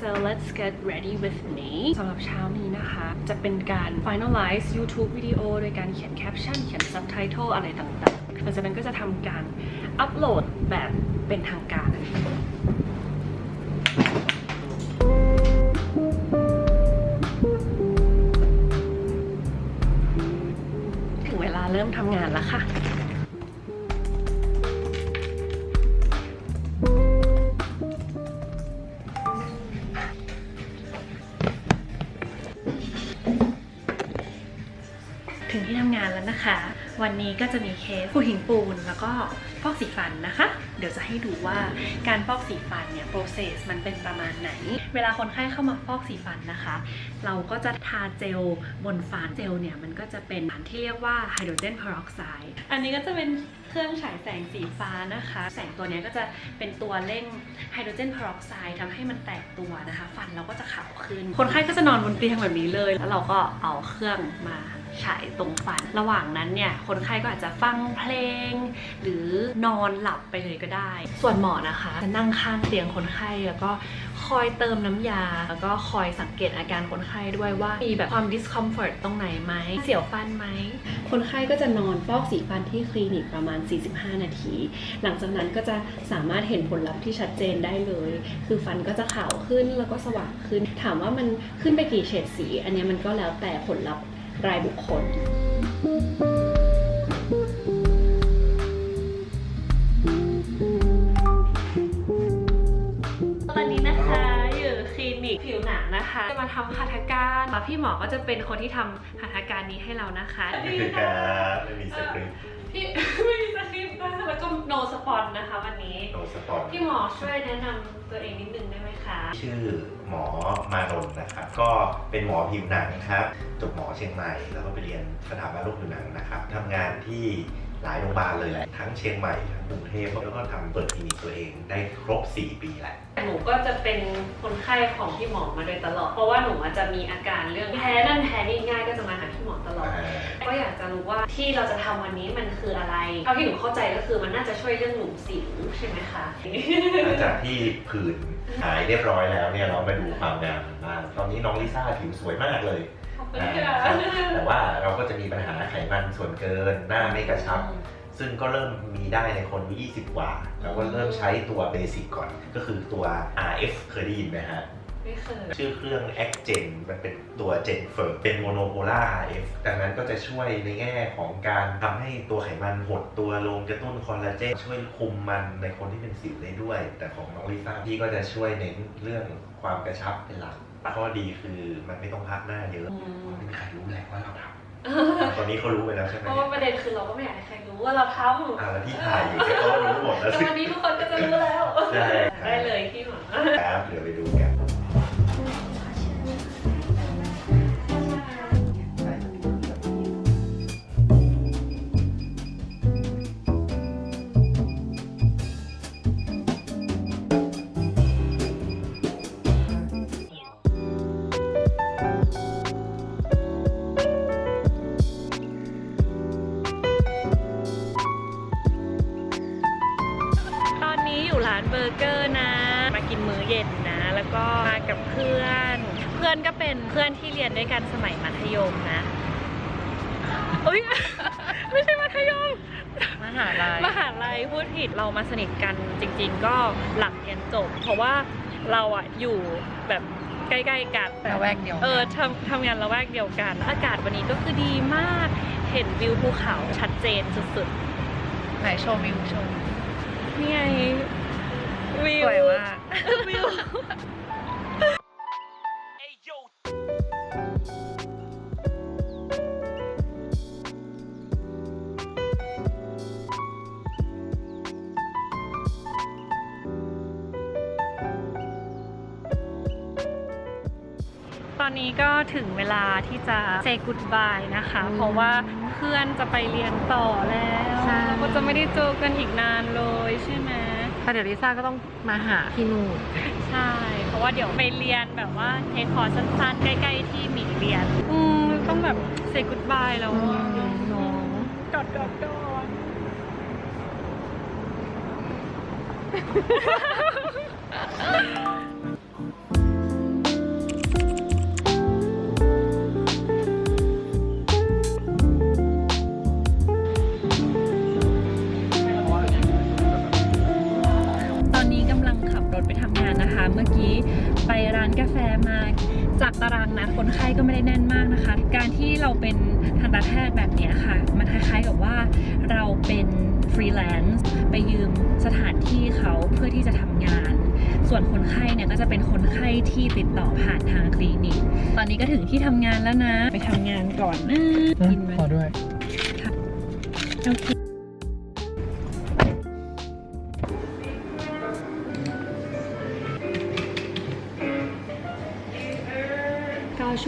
so let's get ready with me สำหรับเช้านี้นะคะ จะเป็นการ finalize YouTube วิดีโอโดยการเขียนแคปชั่นเขียน subtitle อะไรต่างๆหลังจากนั้นก็จะทำการอัปโหลดแบบเป็นทางการถึงเวลาเริ่มทำงานแล้วค่ะานแล้วนะคะ วันนี้ก็จะมีเคสผู้หินปูน แล้วก็ฟอกสีฟันนะคะ เดี๋ยวจะให้ดูว่าการฟอกสีฟันเนี่ย process มันเป็นประมาณไหน เวลาคนไข้เข้ามาฟอกสีฟันนะคะ เราก็จะทาเจลบนฟันเจลเนี่ยมันก็จะเป็นสารที่เรียกว่าไฮโดรเจนเพอร์ออกไซด์อันนี้ก็จะเป็นเครื่องฉายแสงสีฟ้านะคะ แสงตัวนี้ก็จะเป็นตัวเร่งไฮโดรเจนเพอร์ออกไซด์ทำให้มันแตกตัวนะคะ ฟันเราก็จะขาวขึ้น คนไข้ก็จะนอนบนเตียงแบบนี้เลย แล้วเราก็เอาเครื่องมา ฉายตรงฟัน ระหว่างนั้นเนี่ยคนไข้ก็อาจจะฟังเพลง หรือนอนหลับไปเลยก็ได้ ส่วนหมอนะคะจะนั่งข้างเตียงคนไข้แล้วก็คอยเติมน้ำยา แล้วก็คอยสังเกตอาการคนไข้ด้วยว่ามีแบบความ discomfort ตรงไหนไหม เสียวฟันไหม คนไข้ก็จะนอนฟอกสีฟันที่คลินิกประมาณ 45 นาที หลังจากนั้นก็จะสามารถเห็นผลลัพธ์ที่ชัดเจนได้เลย คือฟันก็จะขาวขึ้นแล้วก็สว่างขึ้น ถามว่ามันขึ้นไปกี่เฉดสี อันนี้มันก็แล้วแต่ผลลัพธ์ รายบุคคลตอนนี้นะคะอยู่คลินิกผิวหนังนะคะ จะมาทำหัตถการแล้วพี่หมอก็จะเป็นคนที่ทำหัตถการนี้ให้เรานะคะคือการไม่มีสคริปต์พี่ ไม่มีส คริปต์นะคะแล้วก็ no spon นะคะวันนี้โนสปอนพี่หมอช่วยแนะนำตัวเองนิดนึงได้ไหมคะชื่อหมอมานนท์นะครับ ก็เป็นหมอผิวหนังครับจบหมอเชียงใหม่ แล้วก็ไปเรียนสถาบันโรคผิวหนังนะครับทำงานที่หลายโรงพยาบาลเลยแหละทั้งเชียงใหม่ทั้งกรุงเทพแล้วก็ทำเปิดคลินิกตัวเองได้ครบ 4 ปีแล้ว หนูก็จะเป็นคนไข้ของพี่หมอมาโดยตลอด เพราะว่าหนูอาจจะมีอาการเรื่องแพ้นั่นแพ้นี่ง่ายก็จะมาหาพี่หมอตลอด ก็อยากจะรู้ว่าที่เราจะทำวันนี้มันคืออะไรเท่าที่หนูเข้าใจก็คือมันน่าจะช่วยเรื่องหลุมสิวใช่ไหมคะหลังจากที่ผื่นหายเรียบร้อยแล้วเนี่ยเรามาดูความงามบ้างตอนนี้น้องลิซ่าผิวสวยมากเลยขอบคุณอ่าค่ะครับแต่ว่าเราก็จะมีปัญหาไขมันส่วนเกินหน้าไม่กระชับ ซึ่งก็เริ่มมีได้ในคนอายุ20 กว่าเราก็เริ่มใช้ตัวเบสิกก่อน ก็คือตัว RF เคยได้ยินไหมฮะไม่เคยชื่อเครื่อง a c g e n มันเป็นตัว Gen f e r เป็น monopolar RF ดังนั้นก็จะช่วยในแง่ของการทำให้ตัวไขมันหดตัวลงกระตุ้นคอลลาเจนช่วยคุมมันในคนที่เป็นสิวได้ด้วย แต่ของน้องลิซ่าพี่ก็จะช่วยเน้นเรื่องความกระชับเป็นหลักข้อดีคือมันไม่ต้องพักหน้าเยอะอืมไม่มีใครรู้แหละว่าเราทำตอ นนี้เขารู้ไปแล้วใช่ไหมเพราะว่าประเด็นคือเราก็ไม่อยากให้ใครรู้ว่าเราทำอ่าแล้วที่ถ่ายอยู่เนี่ยเขารู้หมดแล้วแต่สิวันนี้ทุกคนก็จะรู้แล้ว ใช่ครับได้เลยพี่หมอครับเดี๋ยวไปดูกัน อนนี้อยู่ร้านเบอร์เกอร์นะ มากินมื้อเย็นนะ แล้วก็มากับเพื่อน เพื่อนก็เป็นเพื่อนที่เรียนด้วยกันสมัยมัธยมนะเอ้ยไม่ใช่มัธยมมหาลัยมหาลัยพูดผิดเรามาสนิทกันจริง ๆ ก็หลังเรียนจบ เพราะว่าเราอะอยู่แบบใกล้ๆกันละแวกเดียวกันเออทำทำงานละแวกเดียวกัน อากาศวันนี้ก็คือดีมาก เห็นวิวภูเขาชัดเจนสุดไหนโชว์วิวโชว์ๆนี่ไงวิวส วยมากวิวตอนนี้ก็ถึงเวลาที่จะ say goodbye นะคะอืมเพราะว่าเพื่อนจะไปเรียนต่อแล้วใช่เราก็จะไม่ได้เจอกันอีกนานเลยใช่ไหม แต่เดี๋ยวลิซ่าก็ต้องมาหาที่นู่นใช่ เพราะว่าเดี๋ยวไปเรียนแบบว่าเทคคอร์สสั้นๆ ใกล้ๆที่หมีเรียน อืมต้องแบบ say goodbye แล้วอะอืมน้องกอด กอดกอดนะคะ การที่เราเป็นทันตแพทย์แบบเนี้ยค่ะ มันคล้ายๆกับว่าเราเป็นฟรีแลนซ์ไปยืมสถานที่เขาเพื่อที่จะทำงาน ส่วนคนไข้เนี่ยก็จะเป็นคนไข้ที่ติดต่อผ่านทางคลินิก ตอนนี้ก็ถึงที่ทำงานแล้วนะ ไปทำงานก่อนนะกินไหมขอด้วยโอเค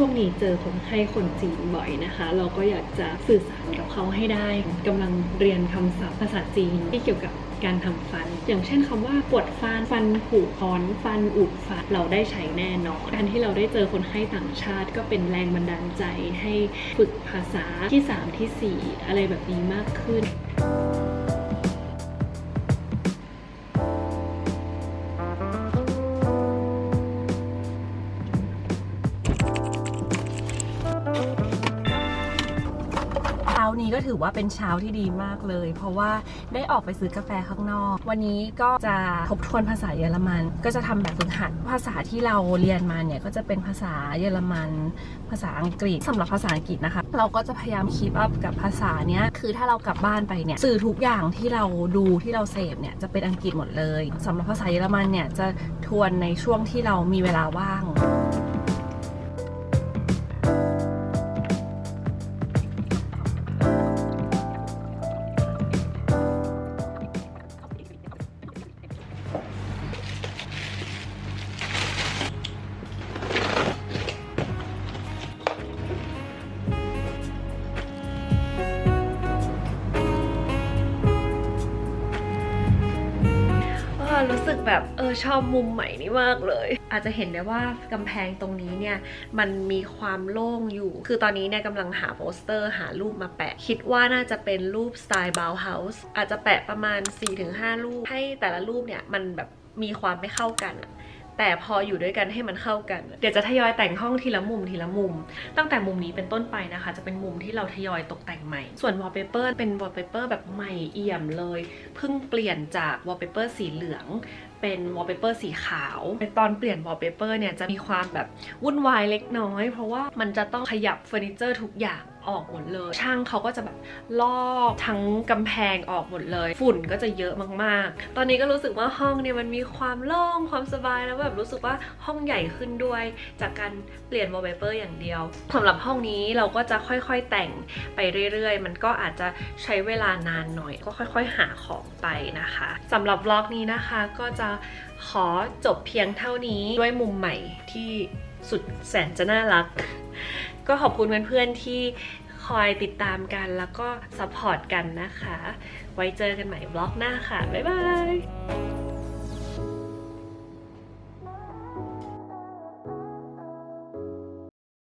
ช่วงนี้เจอคนไข้คนจีนบ่อยนะคะ เราก็อยากจะสื่อสารกับเขาให้ได้กำลังเรียนคำศัพท์ภาษาจีนที่เกี่ยวกับการทำฟัน อย่างเช่นคำว่าปวดฟัน ฟันผุพอนฟันอุดฟัน เราได้ใช้แน่นอนการที่เราได้เจอคนไข้ต่างชาติ ก็เป็นแรงบันดาลใจให้ฝึกภาษาที่ 3 ที่ 4 อะไรแบบนี้มากขึ้น อว่าเป็นเช้าที่ดีมากเลย เพราะว่าได้ออกไปซื้อกาแฟข้างนอก วันนี้ก็จะทบทวนภาษาเยอรมัน ก็จะทำแบบฝึกหัดภาษาที่เราเรียนมาเนี่ยก็จะเป็นภาษาเยอรมัน ภาษาอังกฤษสำหรับภาษาอังกฤษนะคะ เราก็จะพยายามคีปอัพกับภาษาเนี้ยคือถ้าเรากลับบ้านไปเนี่ยสื่อทุกอย่างที่เราดูที่เราเสพเนี่ยจะเป็นอังกฤษหมดเลยสำหรับภาษาเยอรมันเนี่ยจะทวนในช่วงที่เรามีเวลาว่าง รู้สึกแบบเออชอบมุมใหม่นี้มากเลย อาจจะเห็นได้ว่ากำแพงตรงนี้เนี่ยมันมีความโล่งอยู่ คือตอนนี้เนี่ยกำลังหาโปสเตอร์หารูปมาแปะ คิดว่าน่าจะเป็นรูปสไตล์บาวเฮาส์อาจจะแปะประมาณ 4-5 รูป ให้แต่ละรูปเนี่ยมันแบบมีความไม่เข้ากัน แต่พออยู่ด้วยกันให้มันเข้ากัน เดี๋ยวจะทยอยแต่งห้องทีละมุมทีละมุม ตั้งแต่มุมนี้เป็นต้นไปนะคะ จะเป็นมุมที่เราทยอยตกแต่งใหม่ ส่วนวอลเปเปอร์เป็นวอลเปเปอร์แบบใหม่เอี่ยมเลย เพิ่งเปลี่ยนจากวอลเปเปอร์สีเหลืองเป็นวอลเปเปอร์สีขาวในตอนเปลี่ยนวอลเปเปอร์เนี่ยจะมีความแบบวุ่นวายเล็กน้อย เพราะว่ามันจะต้องขยับเฟอร์นิเจอร์ทุกอย่างออกหมดเลย ช่างเขาก็จะแบบลอกทั้งกำแพงออกหมดเลย ฝุ่นก็จะเยอะมากๆ ตอนนี้ก็รู้สึกว่าห้องเนี่ยมันมีความโล่งความสบายแล้วแบบรู้สึกว่าห้องใหญ่ขึ้นด้วย จากการเปลี่ยนวอลเปเปอร์อย่างเดียวสำหรับห้องนี้เราก็จะค่อยๆแต่งไปเรื่อยๆ มันก็อาจจะใช้เวลานานหน่อย ก็ค่อยๆ หาของไปนะคะสำหรับบล็อกนี้นะคะก็จะขอจบเพียงเท่านี้ด้วยมุมใหม่ที่สุดแสนจะน่ารัก ก็ขอบคุณเพื่อนๆที่คอยติดตามกันแล้วก็ซัพพอร์ตกันนะคะ ไว้เจอกันใหม่บล็อกหน้าค่ะ บ๊ายบาย